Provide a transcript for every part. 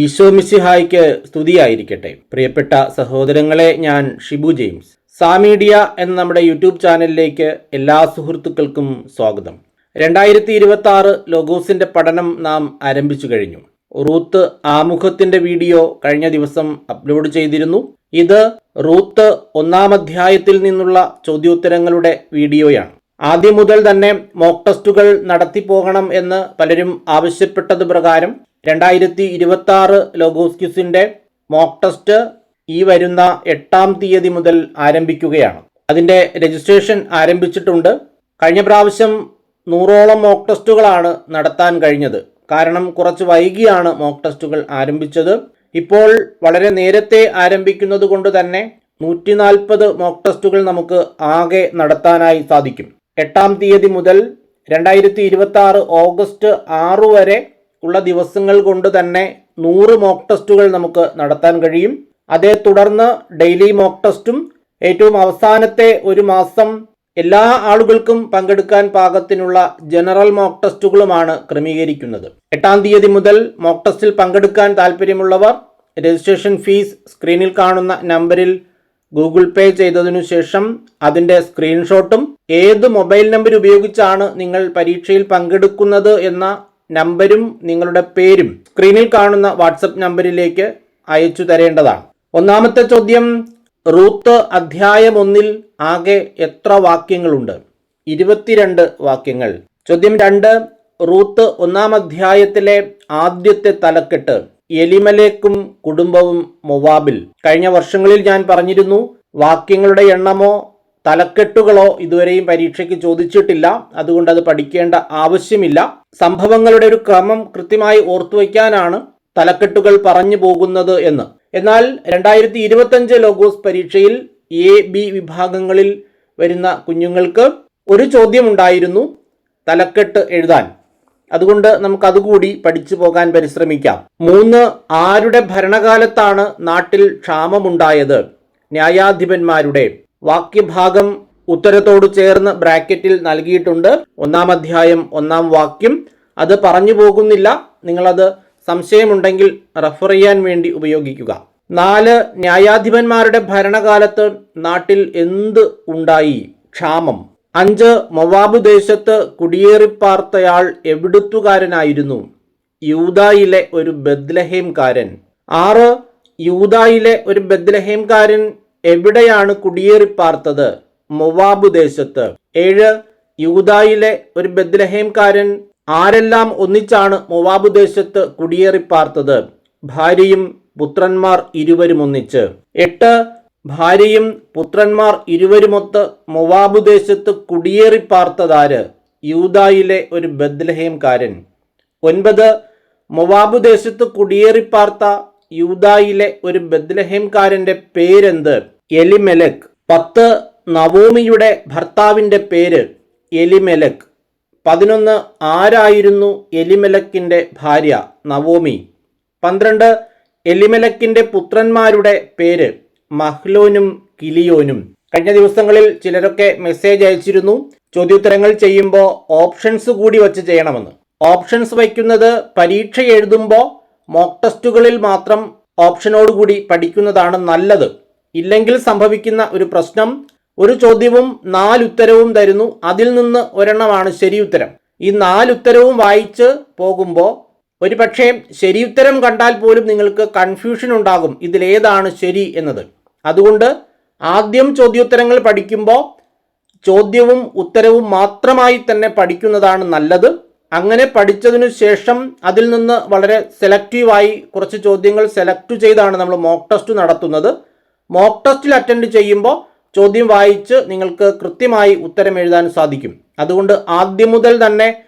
ഈശോ മിശിഹായ്ക്ക് സ്തുതിയായിരിക്കട്ടെ. പ്രിയപ്പെട്ട സഹോദരങ്ങളെ ഞാൻ ഷിബു ജെയിംസ്. സാമീഡിയ എന്ന നമ്മുടെ യൂട്യൂബ് ചാനലിലേക്ക് എല്ലാ സുഹൃത്തുക്കൾക്കും സ്വാഗതം. രണ്ടായിരത്തി ഇരുപത്തി ആറ് ലോഗോസിന്റെ പഠനം നാം ആരംഭിച്ചു കഴിഞ്ഞു. റൂത്ത് ആമുഖത്തിന്റെ വീഡിയോ കഴിഞ്ഞ ദിവസം അപ്ലോഡ് ചെയ്തിരുന്നു. ഇത് റൂത്ത് ഒന്നാം അധ്യായത്തിൽ നിന്നുള്ള ചോദ്യോത്തരങ്ങളുടെ വീഡിയോയാണ്. ആദ്യം മുതൽ തന്നെ മോക്ക് ടെസ്റ്റുകൾ നടത്തിപ്പോകണം എന്ന് പലരും ആവശ്യപ്പെട്ടത് പ്രകാരം രണ്ടായിരത്തി ഇരുപത്തി ആറ് ലോഗോസ്ക്യൂസിന്റെ മോക്ക് ടെസ്റ്റ് ഈ വരുന്ന എട്ടാം തീയതി മുതൽ ആരംഭിക്കുകയാണ്. അതിന്റെ രജിസ്ട്രേഷൻ ആരംഭിച്ചിട്ടുണ്ട്. കഴിഞ്ഞ പ്രാവശ്യം നൂറോളം മോക്ക് ടെസ്റ്റുകളാണ് നടത്താൻ കഴിഞ്ഞത്. കാരണം കുറച്ച് വൈകിയാണ് മോക്ക് ടെസ്റ്റുകൾ ആരംഭിച്ചത്. ഇപ്പോൾ വളരെ നേരത്തെ ആരംഭിക്കുന്നത് കൊണ്ട് തന്നെ നൂറ്റി നാൽപ്പത് മോക്ക് ടെസ്റ്റുകൾ നമുക്ക് ആകെ നടത്താനായി സാധിക്കും. എട്ടാം തീയതി മുതൽ രണ്ടായിരത്തി ഇരുപത്തി ആറ് ഓഗസ്റ്റ് ആറ് വരെ ഉള്ള ദിവസങ്ങൾ കൊണ്ട് തന്നെ നൂറ് മോക്ക് ടെസ്റ്റുകൾ നമുക്ക് നടത്താൻ കഴിയും. അതേ തുടർന്ന് ഡെയിലി മോക്ക് ടെസ്റ്റും ഏറ്റവും അവസാനത്തെ ഒരു മാസം എല്ലാ ആളുകൾക്കും പങ്കെടുക്കാൻ പാകത്തിനുള്ള ജനറൽ മോക്ക് ടെസ്റ്റുകളുമാണ് ക്രമീകരിക്കുന്നത്. എട്ടാം തീയതി മുതൽ മോക്ക് ടെസ്റ്റിൽ പങ്കെടുക്കാൻ താല്പര്യമുള്ളവർ രജിസ്ട്രേഷൻ ഫീസ് സ്ക്രീനിൽ കാണുന്ന നമ്പറിൽ ഗൂഗിൾ പേ ചെയ്തതിനു ശേഷം അതിന്റെ സ്ക്രീൻഷോട്ടും ഏത് മൊബൈൽ നമ്പർ ഉപയോഗിച്ചാണ് നിങ്ങൾ പരീക്ഷയിൽ പങ്കെടുക്കുന്നത് എന്ന നമ്പരും നിങ്ങളുടെ പേരും സ്ക്രീനിൽ കാണുന്ന വാട്സപ്പ് നമ്പറിലേക്ക് അയച്ചു തരേണ്ടതാണ്. ഒന്നാമത്തെ ചോദ്യം റൂത്ത് അധ്യായം ഒന്നിൽ ആകെ എത്ര വാക്യങ്ങളുണ്ട്? ഇരുപത്തിരണ്ട് വാക്യങ്ങൾ. ചോദ്യം രണ്ട് റൂത്ത് ഒന്നാം അധ്യായത്തിലെ ആദ്യത്തെ തലക്കെട്ട് എലിമലേക്കും കുടുംബവും മൊവാബിൽ. കഴിഞ്ഞ വർഷങ്ങളിൽ ഞാൻ പറഞ്ഞിരുന്നു വാക്യങ്ങളുടെ എണ്ണമോ തലക്കെട്ടുകളോ ഇതുവരെയും പരീക്ഷയ്ക്ക് ചോദിച്ചിട്ടില്ല. അതുകൊണ്ട് അത് പഠിക്കേണ്ട ആവശ്യമില്ല. സംഭവങ്ങളുടെ ഒരു ക്രമം കൃത്യമായി ഓർത്തുവയ്ക്കാനാണ് തലക്കെട്ടുകൾ പറഞ്ഞു പോകുന്നത് എന്ന്. എന്നാൽ രണ്ടായിരത്തി ഇരുപത്തഞ്ച് ലോഗോസ് പരീക്ഷയിൽ എ ബി വിഭാഗങ്ങളിൽ വരുന്ന കുഞ്ഞുങ്ങൾക്ക് ഒരു ചോദ്യം ഉണ്ടായിരുന്നു തലക്കെട്ട് എഴുതാൻ. അതുകൊണ്ട് നമുക്ക് അതുകൂടി പഠിച്ചു പോകാൻ പരിശ്രമിക്കാം. മൂന്ന് ആരുടെ ഭരണകാലത്താണ് നാട്ടിൽ ക്ഷാമമുണ്ടായത്? ന്യായാധിപന്മാരുടെ. വാക്യഭാഗം ഉത്തരത്തോട് ചേർന്ന് ബ്രാക്കറ്റിൽ നൽകിയിട്ടുണ്ട്. ഒന്നാം അധ്യായം ഒന്നാം വാക്യം. അത് പറഞ്ഞു പോകുന്നില്ല. നിങ്ങളത് സംശയമുണ്ടെങ്കിൽ റെഫർ ചെയ്യാൻ വേണ്ടി ഉപയോഗിക്കുക. നാല് ന്യായാധിപന്മാരുടെ ഭരണകാലത്ത് നാട്ടിൽ എന്ത് ഉണ്ടായി? ക്ഷാമം. അഞ്ച് മൊവാബ് ദേശത്ത് കുടിയേറിപ്പാർത്തയാൾ എവിടുത്തുകാരനായിരുന്നു? യൂതായിലെ ഒരു ബദ്ലഹേംകാരൻ ആറ് യൂതായിലെ ഒരു ബദ്ലഹേംകാരൻ എവിടെയാണ് കുടിയേറിപ്പാർത്തത്? മൊവാബ് ദേശത്ത്. ഏഴ് യൂതായിലെ ഒരു ബദ്ലഹേംകാരൻ ആരെല്ലാം ഒന്നിച്ചാണ് മൊവാബ് ദേശത്ത് കുടിയേറിപ്പാർത്തത്? ഭാര്യയും പുത്രന്മാർ ഇരുവരും ഒന്നിച്ച്. എട്ട് ഭാര്യയും പുത്രന്മാർ ഇരുവരുമൊത്ത് മൊവാബ് ദേശത്ത് കുടിയേറിപ്പാർത്തതാര്? യൂതായിലെ ഒരു ബദ്ലഹേംകാരൻ ഒൻപത് മൊവാബ് ദേശത്ത് കുടിയേറിപ്പാർത്ത യൂതായിലെ ഒരു ബദ്ലഹേംകാരന്റെ പേരെന്ത്? എലിമെലക്. പത്ത് നവോമിയുടെ ഭർത്താവിന്റെ പേര് എലിമെലക്. പതിനൊന്ന് ആരായിരുന്നു എലിമെലക്കിന്റെ ഭാര്യ നവോമി? പന്ത്രണ്ട് എലിമെലക്കിന്റെ പുത്രന്മാരുടെ പേര് മഹ്ലോനും കിലിയോനും. കഴിഞ്ഞ ദിവസങ്ങളിൽ ചിലരൊക്കെ മെസ്സേജ് അയച്ചിരുന്നു ചോദ്യോത്തരങ്ങൾ ചെയ്യുമ്പോൾ ഓപ്ഷൻസ് കൂടി വച്ച് ചെയ്യണമെന്ന്. ഓപ്ഷൻസ് വയ്ക്കുന്നത് പരീക്ഷ എഴുതുമ്പോൾ മോക്ക് ടെസ്റ്റുകളിൽ മാത്രം ഓപ്ഷനോടുകൂടി പഠിക്കുന്നതാണ് നല്ലത്. ഇല്ലെങ്കിൽ സംഭവിക്കുന്ന ഒരു പ്രശ്നം ഒരു ചോദ്യവും നാലുത്തരവും തരുന്നു. അതിൽ നിന്ന് ഒരെണ്ണമാണ് ശരിയുത്തരം. ഈ നാലുത്തരവും വായിച്ച് പോകുമ്പോൾ ഒരു പക്ഷേ ശരിയുത്തരം കണ്ടാൽ പോലും നിങ്ങൾക്ക് കൺഫ്യൂഷൻ ഉണ്ടാകും. ഇതിലേതാണ് ശരി എന്നത്. അതുകൊണ്ട് ആദ്യം ചോദ്യോത്തരങ്ങൾ പഠിക്കുമ്പോൾ ചോദ്യവും ഉത്തരവും മാത്രമായി തന്നെ പഠിക്കുന്നതാണ് നല്ലത്. അങ്ങനെ പഠിച്ചതിനു ശേഷം അതിൽ നിന്ന് വളരെ സെലക്റ്റീവായി കുറച്ച് ചോദ്യങ്ങൾ സെലക്ട് ചെയ്താണ് നമ്മൾ മോക്ക് ടെസ്റ്റ് നടത്തുന്നത്. മോക്ക് ടെസ്റ്റിൽ അറ്റൻഡ് ചെയ്യുമ്പോൾ ചോദ്യം വായിച്ച് നിങ്ങൾക്ക് കൃത്യമായി ഉത്തരം എഴുതാൻ സാധിക്കും. അതുകൊണ്ട് ആദ്യം മുതൽ തന്നെ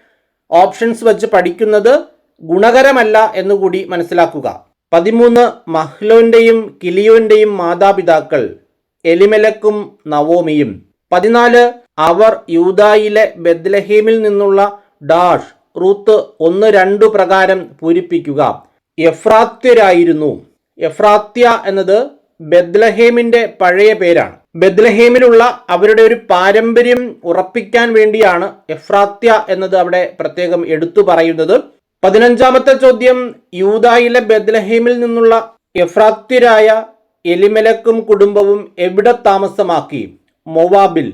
ഓപ്ഷൻസ് വെച്ച് പഠിക്കുന്നത് ഗുണകരമല്ല എന്നുകൂടി മനസ്സിലാക്കുക. പതിമൂന്ന് മഹ്ലോന്റെയും കിലിയോന്റെയും മാതാപിതാക്കൾ എലിമലക്കും നവോമിയും. പതിനാല് അവർ യൂതായിലെ ബദ്ലഹീമിൽ നിന്നുള്ള ഡാഷ് റൂത്ത് ഒന്ന് രണ്ടു പ്രകാരം പൂരിപ്പിക്കുക. എഫ്രാത്യരായിരുന്നു. എഫ്രാത്യ എന്നത് ബദ്ലഹേമിന്റെ പഴയ പേരാണ്. ബദ്ലഹേമിലുള്ള അവരുടെ ഒരു പാരമ്പര്യം ഉറപ്പിക്കാൻ വേണ്ടിയാണ് എഫ്രാത്യ എന്നത് അവിടെ പ്രത്യേകം എടുത്തു പറയുന്നത്. പതിനഞ്ചാമത്തെ ചോദ്യം യൂതായിലെ ബദ്ലഹേമിൽ നിന്നുള്ള എഫ്രാത്യരായ എലിമലക്കും കുടുംബവും എവിടെ താമസമാക്കി? മൊവാബിൽ.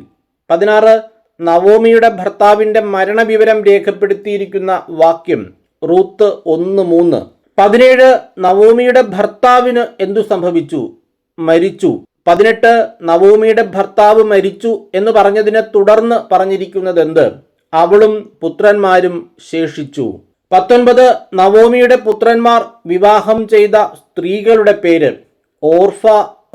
പതിനാറ് നവോമിയുടെ ഭർത്താവിന്റെ മരണവിവരം രേഖപ്പെടുത്തിയിരിക്കുന്ന വാക്യം റൂത്ത് ഒന്ന് മൂന്ന്. പതിനേഴ് നവോമിയുടെ ഭർത്താവിന് എന്തു സംഭവിച്ചു? മരിച്ചു. പതിനെട്ട് നവോമിയുടെ ഭർത്താവ് മരിച്ചു എന്ന് പറഞ്ഞതിനെ തുടർന്ന് പറഞ്ഞിരിക്കുന്നത് എന്ത് അവളും പുത്രന്മാരും ശേഷിച്ചു. പത്തൊൻപത് നവോമിയുടെ പുത്രന്മാർ വിവാഹം ചെയ്ത സ്ത്രീകളുടെ പേര് ഓർഫ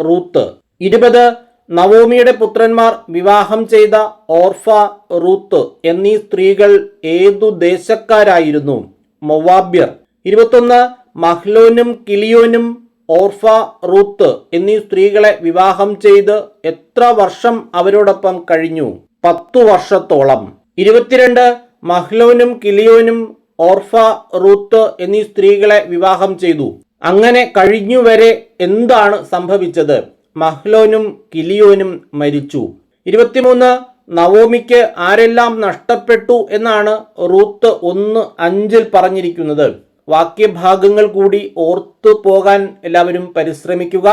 റൂത്ത്. ഇരുപത് നവോമിയുടെ പുത്രന്മാർ വിവാഹം ചെയ്ത ഓർഫ റൂത്ത് എന്നീ സ്ത്രീകൾ ഏതു ദേശക്കാരായിരുന്നു? മൊവാബ്യർ. ഇരുപത്തൊന്ന് മഹ്ലോനും കിലിയോനും ഓർഫ റൂത്ത് എന്നീ സ്ത്രീകളെ വിവാഹം ചെയ്ത് എത്ര വർഷം അവരോടൊപ്പം കഴിഞ്ഞു? പത്തു വർഷത്തോളം. ഇരുപത്തിരണ്ട് മഹ്ലോനും കിലിയോനും ഓർഫ റൂത്ത് എന്നീ സ്ത്രീകളെ വിവാഹം ചെയ്തു. അങ്ങനെ കഴിഞ്ഞുവരെ എന്താണ് സംഭവിച്ചത്? മഹ്ലോനും കിലിയോനും മരിച്ചു. ഇരുപത്തിമൂന്ന് നവോമിക്ക് ആരെല്ലാം നഷ്ടപ്പെട്ടു എന്നാണ് റൂത്ത് ഒന്ന് അഞ്ചിൽ പറഞ്ഞിരിക്കുന്നത്. വാക്യഭാഗങ്ങൾ കൂടി ഓർത്തു പോകാൻ എല്ലാവരും പരിശ്രമിക്കുക.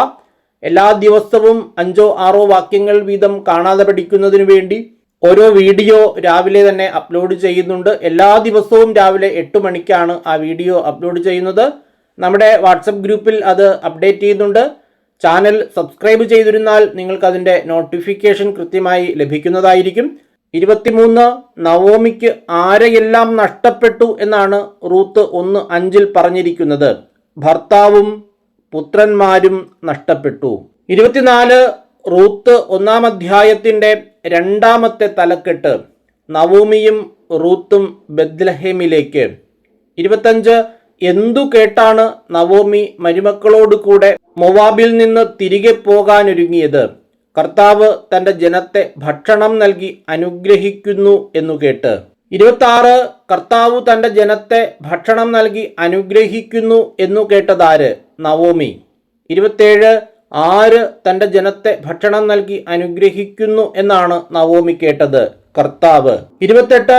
എല്ലാ ദിവസവും അഞ്ചോ ആറോ വാക്യങ്ങൾ വീതം കാണാതെ പഠിക്കുന്നതിനു വേണ്ടി ഓരോ വീഡിയോ രാവിലെ തന്നെ അപ്ലോഡ് ചെയ്യുന്നുണ്ട്. എല്ലാ ദിവസവും രാവിലെ എട്ട് മണിക്കാണ് ആ വീഡിയോ അപ്ലോഡ് ചെയ്യുന്നത്. നമ്മുടെ വാട്സപ്പ് ഗ്രൂപ്പിൽ അത് അപ്ഡേറ്റ് ചെയ്യുന്നുണ്ട്. ചാനൽ സബ്സ്ക്രൈബ് ചെയ്തിരുന്നാൽ നിങ്ങൾക്ക് അതിന്റെ നോട്ടിഫിക്കേഷൻ കൃത്യമായി ലഭിക്കുന്നതായിരിക്കും. ഇരുപത്തിമൂന്ന് നവോമിക്ക് ആരെയെല്ലാം നഷ്ടപ്പെട്ടു എന്നാണ് റൂത്ത് ഒന്ന് അഞ്ചിൽ പറഞ്ഞിരിക്കുന്നത്. ഭർത്താവും പുത്രന്മാരും നഷ്ടപ്പെട്ടു. ഇരുപത്തിനാല് റൂത്ത് ഒന്നാം അധ്യായത്തിന്റെ രണ്ടാമത്തെ തലക്കെട്ട്. നവോമിയും റൂത്തും ബദ്ലഹേമിലേക്ക് ഇരുപത്തഞ്ച് എന്തു കേട്ടാണ് നവോമി മരുമക്കളോട് കൂടെ മൊവാബിൽ നിന്ന് തിരികെ പോകാനൊരുങ്ങിയത്? കർത്താവ് തന്റെ ജനത്തെ ഭക്ഷണം നൽകി അനുഗ്രഹിക്കുന്നു എന്നു കേട്ട്. ഇരുപത്തി കർത്താവ് തന്റെ ജനത്തെ ഭക്ഷണം നൽകി അനുഗ്രഹിക്കുന്നു എന്നു കേട്ടതാര്? നവോമി. ഇരുപത്തേഴ് ആര് തന്റെ ജനത്തെ ഭക്ഷണം നൽകി അനുഗ്രഹിക്കുന്നു എന്നാണ് നവോമി കേട്ടത്. കർത്താവ്. ഇരുപത്തെട്ട്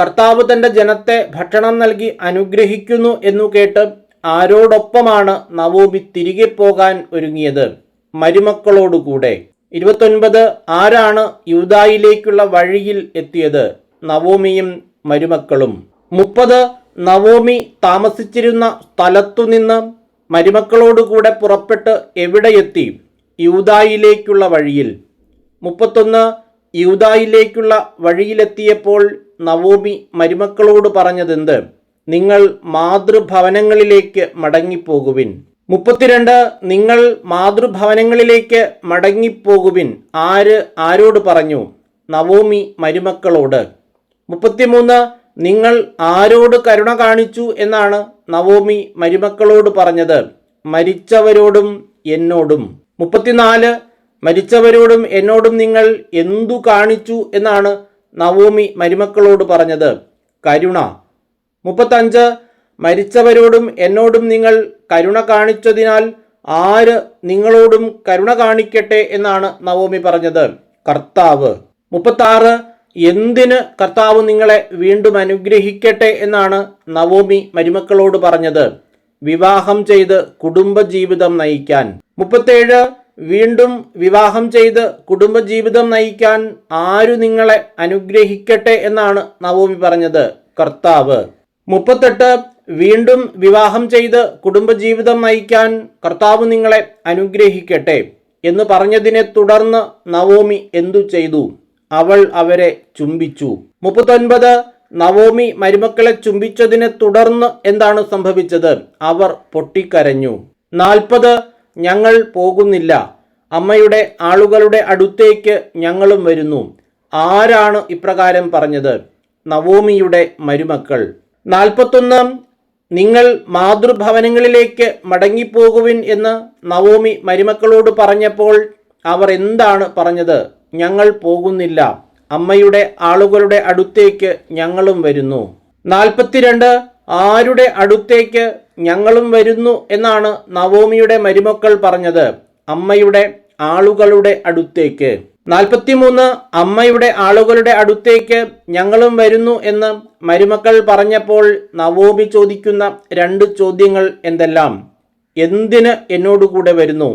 കർത്താവ് തന്റെ ജനത്തെ ഭക്ഷണം നൽകി അനുഗ്രഹിക്കുന്നു എന്നു കേട്ട് ആരോടൊപ്പമാണ് നവോമി തിരികെ പോകാൻ ഒരുങ്ങിയത്? മരുമക്കളോടുകൂടെ. ഇരുപത്തൊൻപത് ആരാണ് യൂതായിലേക്കുള്ള വഴിയിൽ എത്തിയത്? നവോമിയും മരുമക്കളും. മുപ്പത് നവോമി താമസിച്ചിരുന്ന സ്ഥലത്തുനിന്ന് മരുമക്കളോടുകൂടെ പുറപ്പെട്ട് എവിടെയെത്തി? യൂതായിലേക്കുള്ള വഴിയിൽ. മുപ്പത്തൊന്ന് യൂതായിലേക്കുള്ള വഴിയിലെത്തിയപ്പോൾ നവോമി മരുമക്കളോട് പറഞ്ഞതെന്ത്? നിങ്ങൾ മാതൃഭവനങ്ങളിലേക്ക് മടങ്ങിപ്പോകുവിൻ. മുപ്പത്തിരണ്ട് നിങ്ങൾ മാതൃഭവനങ്ങളിലേക്ക് മടങ്ങിപ്പോകുവിൻ ആര് ആരോട് പറഞ്ഞു? നവോമി മരുമക്കളോട്. മുപ്പത്തിമൂന്ന് നിങ്ങൾ ആരോട് കരുണ കാണിച്ചു എന്നാണ് നവോമി മരുമക്കളോട് പറഞ്ഞത്. മരിച്ചവരോടും എന്നോടും. മുപ്പത്തിനാല് മരിച്ചവരോടും എന്നോടും നിങ്ങൾ എന്തു കാണിച്ചു എന്നാണ് നവോമി മരുമക്കളോട് പറഞ്ഞത്. കരുണ. മുപ്പത്തഞ്ച് മരിച്ചവരോടും എന്നോടും നിങ്ങൾ കരുണ കാണിച്ചതിനാൽ ആര് നിങ്ങളോടും കരുണ കാണിക്കട്ടെ എന്നാണ് നവോമി പറഞ്ഞത്. കർത്താവ്. മുപ്പത്താറ് എന്തിന് കർത്താവ് നിങ്ങളെ വീണ്ടും അനുഗ്രഹിക്കട്ടെ എന്നാണ് നവോമി മരുമക്കളോട് പറഞ്ഞത്. വിവാഹം ചെയ്ത് കുടുംബജീവിതം നയിക്കാൻ. മുപ്പത്തേഴ് വീണ്ടും വിവാഹം ചെയ്ത് കുടുംബജീവിതം നയിക്കാൻ ആരു നിങ്ങളെ അനുഗ്രഹിക്കട്ടെ എന്നാണ് നവോമി പറഞ്ഞത്. കർത്താവ്. മുപ്പത്തെട്ട് വീണ്ടും വിവാഹം ചെയ്ത് കുടുംബജീവിതം നയിക്കാൻ കർത്താവ് നിങ്ങളെ അനുഗ്രഹിക്കട്ടെ എന്ന് പറഞ്ഞതിനെ തുടർന്ന് നവോമി എന്തു ചെയ്തു? അവൾ അവരെ ചുംബിച്ചു. മുപ്പത്തൊൻപത് നവോമി മരുമക്കളെ ചുംബിച്ചതിനെ തുടർന്ന് എന്താണ് സംഭവിച്ചത്? അവർ പൊട്ടിക്കരഞ്ഞു. നാൽപ്പത് ഞങ്ങൾ പോകുന്നില്ല. അമ്മയുടെ ആളുകളുടെ അടുത്തേക്ക് ഞങ്ങളും വരുന്നു. ആരാണ് ഇപ്രകാരം പറഞ്ഞത്? നവോമിയുടെ മരുമക്കൾ. നാൽപ്പത്തൊന്ന് നിങ്ങൾ മാതൃഭവനങ്ങളിലേക്ക് മടങ്ങിപ്പോകുവിൻ എന്ന് നവോമി മരുമക്കളോട് പറഞ്ഞപ്പോൾ അവർ എന്താണ് പറഞ്ഞത്? ഞങ്ങൾ പോകുന്നില്ല. അമ്മയുടെ ആളുകളുടെ അടുത്തേക്ക് ഞങ്ങളും വരുന്നു. നാൽപ്പത്തിരണ്ട് ആരുടെ അടുത്തേക്ക് ഞങ്ങളും വരുന്നു എന്നാണ് നവോമിയുടെ മരുമക്കൾ പറഞ്ഞത്. അമ്മയുടെ ആളുകളുടെ അടുത്തേക്ക്. നാൽപ്പത്തിമൂന്ന് അമ്മയുടെ ആളുകളുടെ അടുത്തേക്ക് ഞങ്ങളും വരുന്നു എന്ന് മരുമക്കൾ പറഞ്ഞപ്പോൾ നവോമി ചോദിക്കുന്ന രണ്ട് ചോദ്യങ്ങൾ എന്തെല്ലാം? എന്തിന് എന്നോടുകൂടെ വരുന്നു?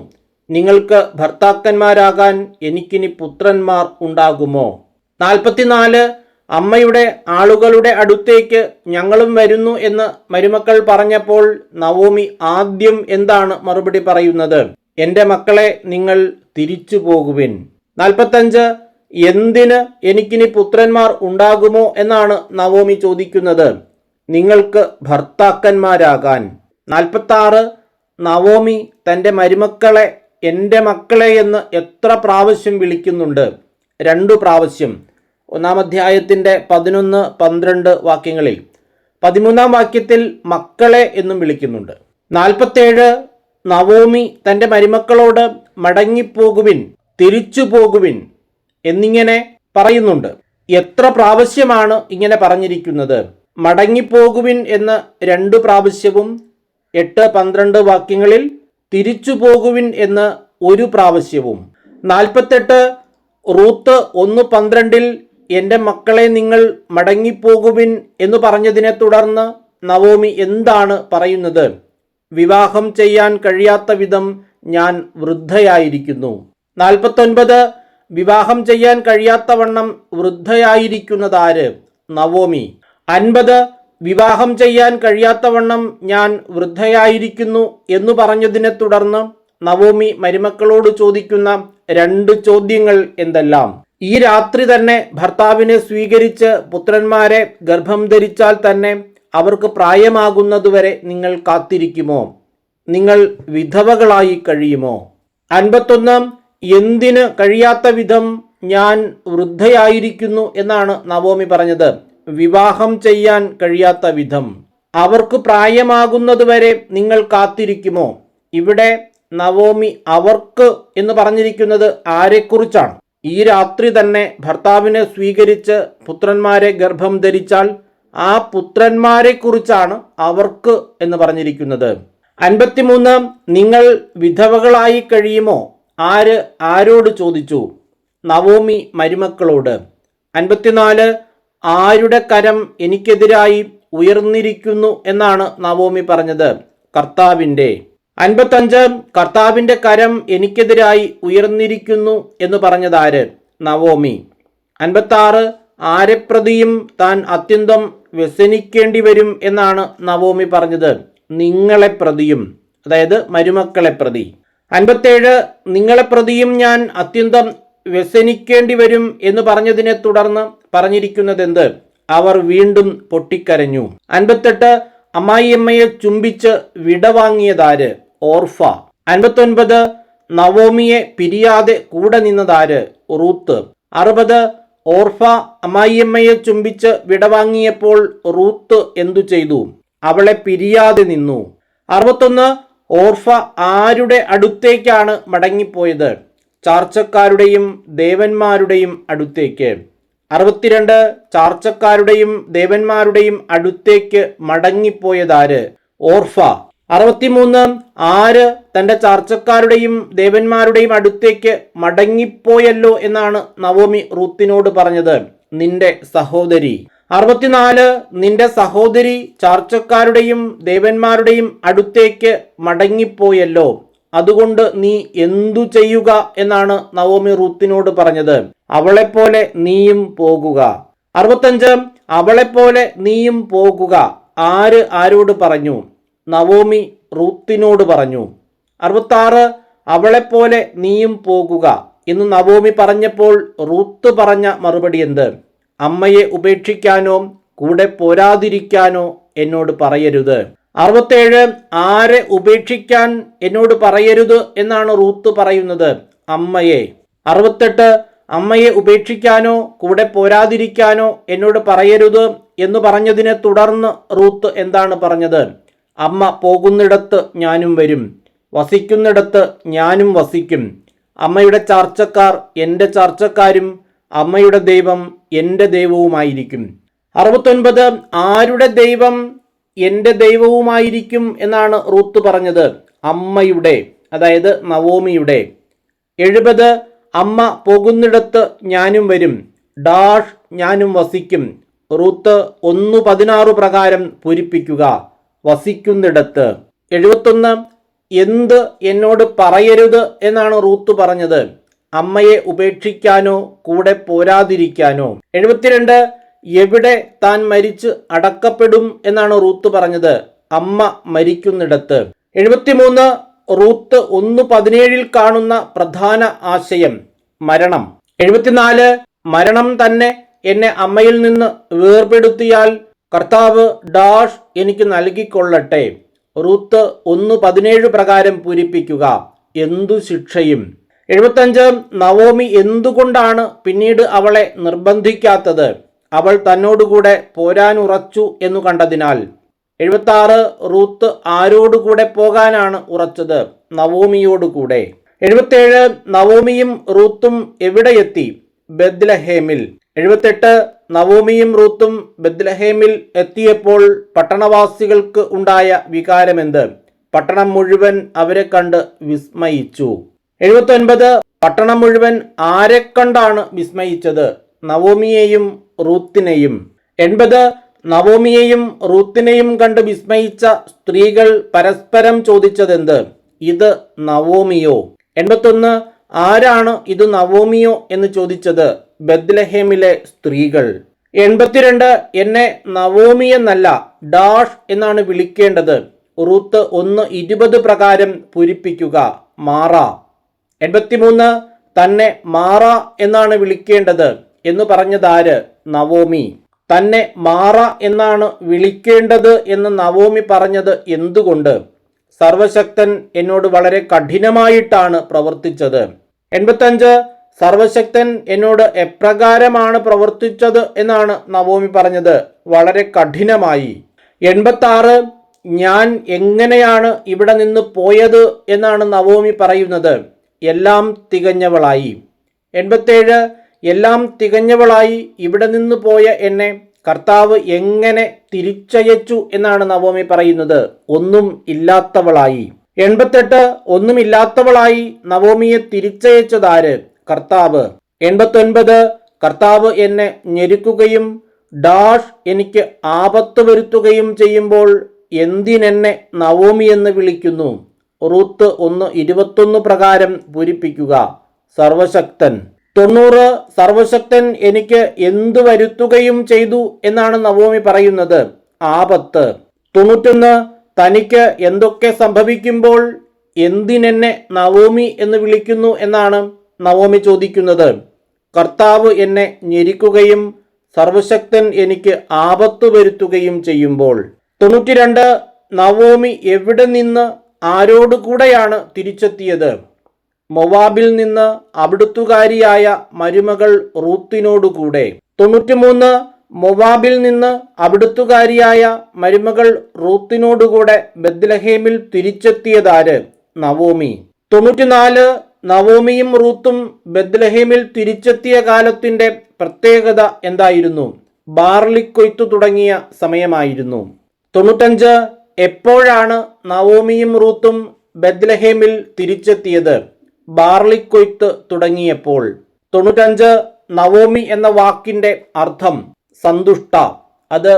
നിങ്ങൾക്ക് ഭർത്താക്കന്മാരാകാൻ എനിക്കിനി പുത്രന്മാർ ഉണ്ടാകുമോ? നാൽപ്പത്തിനാല് അമ്മയുടെ ആളുകളുടെ അടുത്തേക്ക് ഞങ്ങളും വരുന്നു എന്ന് മരുമക്കൾ പറഞ്ഞപ്പോൾ നവോമി ആദ്യം എന്താണ് മറുപടി പറയുന്നത്? എന്റെ മക്കളെ നിങ്ങൾ തിരിച്ചു പോകുവിൻ നാൽപ്പത്തഞ്ച് എന്തിന് എനിക്കിനി പുത്രന്മാർ ഉണ്ടാകുമോ എന്നാണ് നവോമി ചോദിക്കുന്നത്. നിങ്ങൾക്ക് ഭർത്താക്കന്മാരാകാൻ. നാൽപ്പത്താറ് നവോമി തന്റെ മരുമക്കളെ എന്റെ മക്കളെ എന്ന് എത്ര പ്രാവശ്യം വിളിക്കുന്നുണ്ട്? രണ്ടു പ്രാവശ്യം. ഒന്നാം അധ്യായത്തിന്റെ പതിനൊന്ന് പന്ത്രണ്ട് വാക്യങ്ങളിൽ. പതിമൂന്നാം വാക്യത്തിൽ മക്കളെ എന്നും വിളിക്കുന്നുണ്ട്. നാൽപ്പത്തേഴ് നവോമി തന്റെ മരുമക്കളോട് മടങ്ങിപ്പോകുവിൻ. തിരിച്ചു പോകുവിൻ എന്നിങ്ങനെ പറയുന്നുണ്ട്. എത്ര പ്രാവശ്യമാണ് ഇങ്ങനെ പറഞ്ഞിരിക്കുന്നത്? മടങ്ങിപ്പോകുവിൻ എന്ന് രണ്ടു പ്രാവശ്യവും എട്ട് പന്ത്രണ്ട് വാക്യങ്ങളിൽ തിരിച്ചു പോകുവിൻ എന്ന് ഒരു പ്രാവശ്യവും. നാൽപ്പത്തെട്ട് റൂത്ത് ഒന്ന് പന്ത്രണ്ടിൽ എന്റെ മക്കളെ നിങ്ങൾ മടങ്ങിപ്പോകുവിൻ എന്ന് പറഞ്ഞതിനെ തുടർന്ന് നവോമി എന്താണ് പറയുന്നത്? വിവാഹം ചെയ്യാൻ കഴിയാത്ത വിധം ഞാൻ വൃദ്ധയായിരിക്കുന്നു. നാൽപ്പത്തൊൻപത് വിവാഹം ചെയ്യാൻ കഴിയാത്തവണ്ണം വൃദ്ധയായിരിക്കുന്നതാര്? നവോമി. അൻപത് വിവാഹം ചെയ്യാൻ കഴിയാത്തവണ്ണം ഞാൻ വൃദ്ധയായിരിക്കുന്നു എന്നു പറഞ്ഞതിനെ തുടർന്ന് നവോമി മരുമക്കളോട് ചോദിക്കുന്ന രണ്ട് ചോദ്യങ്ങൾ എന്തെല്ലാം? ഈ രാത്രി തന്നെ ഭർത്താവിനെ സ്വീകരിച്ച് പുത്രന്മാരെ ഗർഭം ധരിച്ചാൽ തന്നെ അവർക്ക് പ്രായമാകുന്നതുവരെ നിങ്ങൾ കാത്തിരിക്കുമോ? നിങ്ങൾ വിധവകളായി കഴിയുമോ? അൻപത്തൊന്ന് എന്തിന് കഴിയാത്ത വിധം ഞാൻ വൃദ്ധയായിരിക്കുന്നു എന്നാണ് നവോമി പറഞ്ഞത്. വിവാഹം ചെയ്യാൻ കഴിയാത്ത വിധം. അവർക്ക് പ്രായമാകുന്നതുവരെ നിങ്ങൾ കാത്തിരിക്കുമോ? ഇവിടെ നവോമി അവർക്ക് എന്ന് പറഞ്ഞിരിക്കുന്നത് ആരെക്കുറിച്ചാണ്? ഈ രാത്രി തന്നെ ഭർത്താവിനെ സ്വീകരിച്ച് പുത്രന്മാരെ ഗർഭം ധരിച്ചാൽ ആ പുത്രന്മാരെ കുറിച്ചാണ് അവർക്ക് എന്ന് പറഞ്ഞിരിക്കുന്നത്. അൻപത്തിമൂന്ന് നിങ്ങൾ വിധവകളായി കഴിയുമോ? ആര് ആരോട് ചോദിച്ചു? നവോമി മരുമക്കളോട്. അൻപത്തിനാല് ആരുടെ കരം എനിക്കെതിരായി ഉയർന്നിരിക്കുന്നു എന്നാണ് നവോമി പറഞ്ഞത്. കർത്താവിന്റെ. അൻപത്തഞ്ച് കർത്താവിന്റെ കരം എനിക്കെതിരായി ഉയർന്നിരിക്കുന്നു എന്ന് പറഞ്ഞതാര് നവോമി. അൻപത്താറ് ആരെ പ്രതിയും താൻ അത്യന്തം വ്യസനിക്കേണ്ടി വരും എന്നാണ് നവോമി പറഞ്ഞത്. നിങ്ങളെ പ്രതിയും അതായത് മരുമക്കളെ പ്രതി. അൻപത്തേഴ് നിങ്ങളെ പ്രതിയും ഞാൻ അത്യന്തം വ്യസനിക്കേണ്ടി വരും എന്ന് പറഞ്ഞതിനെ തുടർന്ന് പറഞ്ഞിരിക്കുന്നത് എന്ത് അവർ വീണ്ടും പൊട്ടിക്കരഞ്ഞു. അൻപത്തെട്ട് അമ്മായിയമ്മയെ ചുംബിച്ച് വിടവാങ്ങിയതാര് ഓർഫ. അൻപത്തൊൻപത് നവോമിയെ പിരിയാതെ കൂടെ നിന്നതാര്? റൂത്ത്. അറുപത് ഓർഫ അമ്മായിയമ്മയെ ചുംബിച്ച് വിടവാങ്ങിയപ്പോൾ റൂത്ത് എന്തു ചെയ്തു? അവളെ പിരിയാതെ നിന്നു. അറുപത്തൊന്ന് ഓർഫ ആരുടെ അടുത്തേക്കാണ് മടങ്ങിപ്പോയത്? ചാർച്ചക്കാരുടെയും ദേവന്മാരുടെയും അടുത്തേക്ക്. അറുപത്തിരണ്ട് ചാർച്ചക്കാരുടെയും ദേവന്മാരുടെയും അടുത്തേക്ക് മടങ്ങിപ്പോയതാര്? ഓർഫ. അറുപത്തിമൂന്ന് ആര് തന്റെ ചാർച്ചക്കാരുടെയും ദേവന്മാരുടെയും അടുത്തേക്ക് മടങ്ങിപ്പോയല്ലോ എന്നാണ് നവോമി റൂത്തിനോട് പറഞ്ഞത്. നിന്റെ സഹോദരി. അറുപത്തിനാല് നിന്റെ സഹോദരി ചാർച്ചക്കാരുടെയും ദേവന്മാരുടെയും അടുത്തേക്ക് മടങ്ങിപ്പോയല്ലോ. അതുകൊണ്ട് നീ എന്തു ചെയ്യുക എന്നാണ് നവോമി റൂത്തിനോട് പറഞ്ഞത്. അവളെപ്പോലെ നീയും പോകുക. അറുപത്തഞ്ച് അവളെപ്പോലെ നീയും പോകുക. ആര് ആരോട് പറഞ്ഞു? നവോമി റൂത്തിനോട് പറഞ്ഞു. അറുപത്താറ് അവളെപ്പോലെ നീയും പോകുക. എന്ന് നവോമി പറഞ്ഞപ്പോൾ റൂത്ത് പറഞ്ഞ മറുപടി എന്ത്? അമ്മയെ ഉപേക്ഷിക്കാനോ കൂടെ പോരാതിരിക്കാനോ എന്നോട് പറയരുത്. അറുപത്തേഴ് ആരെ ഉപേക്ഷിക്കാൻ എന്നോട് പറയരുത് എന്നാണ് റൂത്ത് പറയുന്നത് അമ്മയെ. അറുപത്തെട്ട് അമ്മയെ ഉപേക്ഷിക്കാനോ കൂടെ പോരാതിരിക്കാനോ എന്നോട് പറയരുത് എന്ന് പറഞ്ഞതിനെ തുടർന്ന് റൂത്ത് എന്താണ് പറഞ്ഞത്? അമ്മ പോകുന്നിടത്ത് ഞാനും വരും. വസിക്കുന്നിടത്ത് ഞാനും വസിക്കും. അമ്മയുടെ ചാർച്ചക്കാർ എന്റെ ചാർച്ചക്കാരും അമ്മയുടെ ദൈവം എന്റെ ദൈവവുമായിരിക്കും. അറുപത്തൊൻപത് ആരുടെ ദൈവം എന്റെ ദൈവവുമായിരിക്കും എന്നാണ് റൂത്ത് പറഞ്ഞത്. അമ്മയുടെ അതായത് നവോമിയുടെ. എഴുപത് അമ്മ പോകുന്നിടത്ത് ഞാനും വരും ഡാഷ് ഞാനും വസിക്കും. റൂത്ത് ഒന്ന് പതിനാറ് പ്രകാരം പൂരിപ്പിക്കുക വസിക്കുന്നിടത്ത്. എഴുപത്തൊന്ന് എന്ത് എന്നോട് പറയരുത് എന്നാണ് റൂത്ത് പറഞ്ഞത്. അമ്മയെ ഉപേക്ഷിക്കാനോ കൂടെ പോരാതിരിക്കാനോ. എഴുപത്തിരണ്ട് എവിടെ താൻ മരിച്ച് അടക്കപ്പെടും എന്നാണ് റൂത്ത് പറഞ്ഞത്. അമ്മ മരിക്കുന്നിടത്ത്. എഴുപത്തിമൂന്ന് റൂത്ത് ഒന്ന് പതിനേഴിൽ കാണുന്ന പ്രധാന ആശയം മരണം. എഴുപത്തിനാല് മരണം തന്നെ എന്നെ അമ്മയിൽ നിന്ന് വേർപെടുത്തിയാൽ കർത്താവ് ഡാഷ് എനിക്ക് നൽകിക്കൊള്ളട്ടെ. റൂത്ത് ഒന്ന് പതിനേഴ് പ്രകാരം പൂരിപ്പിക്കുക. എന്തു ശിക്ഷയും. എഴുപത്തഞ്ച് നവോമി എന്തുകൊണ്ടാണ് പിന്നീട് അവളെ നിർബന്ധിക്കാത്തത്? അവൾ തന്നോടുകൂടെ പോരാനുറച്ചു എന്നു കണ്ടതിനാൽ. എഴുപത്തി ആറ് റൂത്ത് ആരോടുകൂടെ പോകാനാണ് ഉറച്ചത്? നവോമിയോടുകൂടെ. എഴുപത്തേഴ് നവോമിയും റൂത്തും എവിടെയെത്തി? ബദ്ലഹേമിൽ എഴുപത്തെട്ട് നവോമിയും റൂത്തും ബദ്ലഹേമിൽ എത്തിയപ്പോൾ പട്ടണവാസികൾക്ക് ഉണ്ടായ വികാരമെന്ത്? പട്ടണം മുഴുവൻ അവരെ കണ്ട് വിസ്മയിച്ചു. എഴുപത്തൊൻപത് പട്ടണം മുഴുവൻ ആരെ കണ്ടാണ് വിസ്മയിച്ചത്? നവോമിയെയും റൂത്തിനെയും. എൺപത് നവോമിയെയും റൂത്തിനെയും കണ്ട് വിസ്മയിച്ച സ്ത്രീകൾ പരസ്പരം ചോദിച്ചതെന്ത്? ഇത് നവോമിയോ? എൺപത്തൊന്ന് ആരാണ് ഇത് നവോമിയോ എന്ന് ചോദിച്ചത് ബദ്ലഹേമിലെ സ്ത്രീകൾ. എൺപത്തിരണ്ട് എന്നെ നവോമി എന്നല്ല ഡാഷ് എന്നാണ് വിളിക്കേണ്ടത്. റൂത്ത് ഒന്ന് ഇരുപത് പ്രകാരം പൂരിപ്പിക്കുക. മാറ. എൺപത്തിമൂന്ന് തന്നെ മാറ എന്നാണ് വിളിക്കേണ്ടത് എന്ന് പറഞ്ഞതാര് നവോമി. തന്നെ മാറ എന്നാണ് വിളിക്കേണ്ടത് എന്ന് നവോമി പറഞ്ഞത് എന്തുകൊണ്ട്? സർവശക്തൻ എന്നോട് വളരെ കഠിനമായിട്ടാണ് പ്രവർത്തിച്ചത്. എൺപത്തഞ്ച് സർവശക്തൻ എന്നോട് എപ്രകാരമാണ് പ്രവർത്തിച്ചത് എന്നാണ് നവോമി പറഞ്ഞത്. വളരെ കഠിനമായി. എൺപത്തി ഞാൻ എങ്ങനെയാണ് ഇവിടെ നിന്ന് പോയത് എന്നാണ് നവോമി പറയുന്നത്. എല്ലാം തികഞ്ഞവളായി. എൺപത്തേഴ് എല്ലാം തികഞ്ഞവളായി ഇവിടെ നിന്ന് പോയ എന്നെ കർത്താവ് എങ്ങനെ തിരിച്ചയച്ചു എന്നാണ് നവോമി പറയുന്നത്. ഒന്നും ഇല്ലാത്തവളായി. എൺപത്തെട്ട് ഒന്നുമില്ലാത്തവളായി നവോമിയെ തിരിച്ചയച്ചതാര്? കർത്താവ്. എൺപത്തൊൻപത് കർത്താവ് എന്നെ ഞെരുക്കുകയും ഡാഷ് എനിക്ക് ആപത്ത് വരുത്തുകയും ചെയ്യുമ്പോൾ എന്തിനെന്നെ നവോമി എന്ന് വിളിക്കുന്നു? റൂത്ത് ഒന്ന് ഇരുപത്തൊന്ന് പ്രകാരം പൂരിപ്പിക്കുക. സർവശക്തൻ. തൊണ്ണൂറ് സർവശക്തൻ എനിക്ക് എന്തു വരുത്തുകയും ചെയ്തു എന്നാണ് നവോമി പറയുന്നത്. ആപത്ത്. തൊണ്ണൂറ്റൊന്ന് തനിക്ക് എന്തൊക്കെ സംഭവിക്കുമ്പോൾ എന്തിനെന്നെ നവോമി എന്ന് വിളിക്കുന്നു എന്നാണ് നവോമി ചോദിക്കുന്നത്. കർത്താവ് എന്നെ ഞെരിക്കുകയും സർവശക്തൻ എനിക്ക് ആപത്ത് വരുത്തുകയും ചെയ്യുമ്പോൾ. തൊണ്ണൂറ്റിരണ്ട് നവോമി എവിടെ നിന്ന് ആരോട് കൂടെയാണ് തിരിച്ചെത്തിയത്? മൊവാബിൽ നിന്ന് അവിടുത്തുകാരിയായ മരുമകൾ റൂത്തിനോടുകൂടെ. തൊണ്ണൂറ്റിമൂന്ന് മൊവാബിൽ നിന്ന് അവിടുത്തുകാരിയായ മരുമകൾ റൂത്തിനോടുകൂടെ ബദ്ലഹേമിൽ തിരിച്ചെത്തിയതാര്? നവോമി. തൊണ്ണൂറ്റിനാല് നവോമിയും റൂത്തും ബദ്ലഹേമിൽ തിരിച്ചെത്തിയ കാലത്തിന്റെ പ്രത്യേകത എന്തായിരുന്നു? ബാർലിക്കൊയ്ത്തു തുടങ്ങിയ സമയമായിരുന്നു. തൊണ്ണൂറ്റഞ്ച് എപ്പോഴാണ് നവോമിയും റൂത്തും ബദ്ലഹേമിൽ തിരിച്ചെത്തിയത്? ബാർലിക്കൊയ്ത്ത് തുടങ്ങിയപ്പോൾ. തൊണ്ണൂറ്റഞ്ച് നവോമി എന്ന വാക്കിന്റെ അർത്ഥം സന്തുഷ്ട. അത്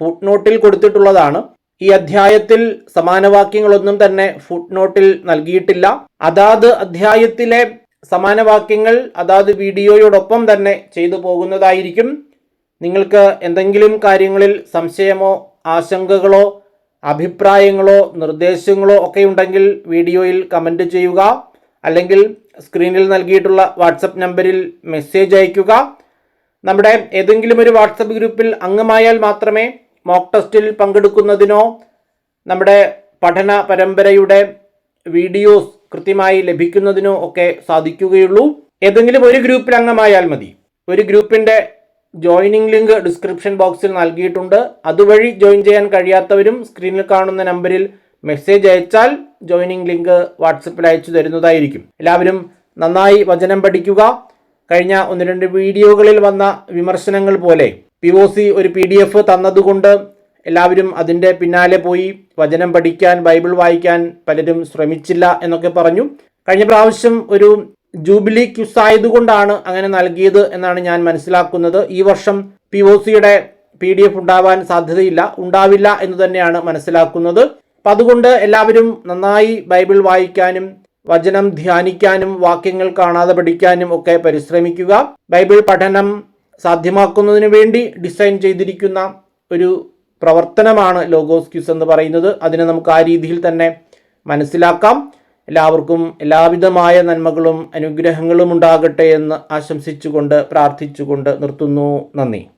ഫുട്നോട്ടിൽ കൊടുത്തിട്ടുള്ളതാണ്. ഈ അധ്യായത്തിൽ സമാനവാക്യങ്ങളൊന്നും തന്നെ ഫുട്നോട്ടിൽ നൽകിയിട്ടില്ല. അതാത് അധ്യായത്തിലെ സമാനവാക്യങ്ങൾ അതാത് വീഡിയോയോടൊപ്പം തന്നെ ചെയ്തു പോകുന്നതായിരിക്കും. നിങ്ങൾക്ക് എന്തെങ്കിലും കാര്യങ്ങളിൽ സംശയമോ ആശങ്കകളോ അഭിപ്രായങ്ങളോ നിർദ്ദേശങ്ങളോ ഒക്കെ ഉണ്ടെങ്കിൽ വീഡിയോയിൽ കമന്റ് ചെയ്യുക. അല്ലെങ്കിൽ സ്ക്രീനിൽ നൽകിയിട്ടുള്ള വാട്സപ്പ് നമ്പറിൽ മെസ്സേജ് അയയ്ക്കുക. നമ്മുടെ ഏതെങ്കിലും ഒരു വാട്സപ്പ് ഗ്രൂപ്പിൽ അംഗമായാൽ മാത്രമേ മോക്ക് ടെസ്റ്റിൽ പങ്കെടുക്കുന്നതിനോ നമ്മുടെ പഠന പരമ്പരയുടെ വീഡിയോസ് കൃത്യമായി ലഭിക്കുന്നതിനോ ഒക്കെ സാധിക്കുകയുള്ളൂ. ഏതെങ്കിലും ഒരു ഗ്രൂപ്പിൽ അംഗമായാൽ മതി. ഒരു ഗ്രൂപ്പിന്റെ ജോയിനിങ് ലിങ്ക് ഡിസ്ക്രിപ്ഷൻ ബോക്സിൽ നൽകിയിട്ടുണ്ട്. അതുവഴി ജോയിൻ ചെയ്യാൻ കഴിയാത്തവരും സ്ക്രീനിൽ കാണുന്ന നമ്പറിൽ മെസ്സേജ് അയച്ചാൽ ജോയിനിങ് ലിങ്ക് വാട്സപ്പിൽ അയച്ചു തരുന്നതായിരിക്കും. എല്ലാവരും നന്നായി വചനം പഠിക്കുക. കഴിഞ്ഞ ഒന്ന് രണ്ട് വീഡിയോകളിൽ വന്ന വിമർശനങ്ങൾ പോലെ പി ഒ സി ഒരു പി ഡി എഫ് തന്നതുകൊണ്ട് എല്ലാവരും അതിന്റെ പിന്നാലെ പോയി വചനം പഠിക്കാൻ ബൈബിൾ വായിക്കാൻ പലരും ശ്രമിച്ചില്ല എന്നൊക്കെ പറഞ്ഞു. കഴിഞ്ഞ പ്രാവശ്യം ഒരു ജൂബിലി ക്യുസ് ആയതുകൊണ്ടാണ് അങ്ങനെ നൽകിയത് എന്നാണ് ഞാൻ മനസ്സിലാക്കുന്നത്. ഈ വർഷം പി ഒ സിയുടെ പി ഡി എഫ് ഉണ്ടാവാൻ സാധ്യതയില്ല ഉണ്ടാവില്ല എന്ന് തന്നെയാണ് മനസ്സിലാക്കുന്നത്. അപ്പം അതുകൊണ്ട് എല്ലാവരും നന്നായി ബൈബിൾ വായിക്കാനും വചനം ധ്യാനിക്കാനും വാക്യങ്ങൾ കാണാതെ പഠിക്കാനും ഒക്കെ പരിശ്രമിക്കുക. ബൈബിൾ പഠനം സാധ്യമാക്കുന്നതിന് വേണ്ടി ഡിസൈൻ ചെയ്തിരിക്കുന്ന ഒരു പ്രവർത്തനമാണ് ലോഗോസ് ക്യൂസ് എന്ന് പറയുന്നത്. അതിനെ നമുക്ക് ആ രീതിയിൽ തന്നെ മനസ്സിലാക്കാം. എല്ലാവർക്കും എല്ലാവിധമായ നന്മകളും അനുഗ്രഹങ്ങളും ഉണ്ടാകട്ടെ എന്ന് ആശംസിച്ചുകൊണ്ട് പ്രാർത്ഥിച്ചുകൊണ്ട് നിർത്തുന്നു. നന്ദി.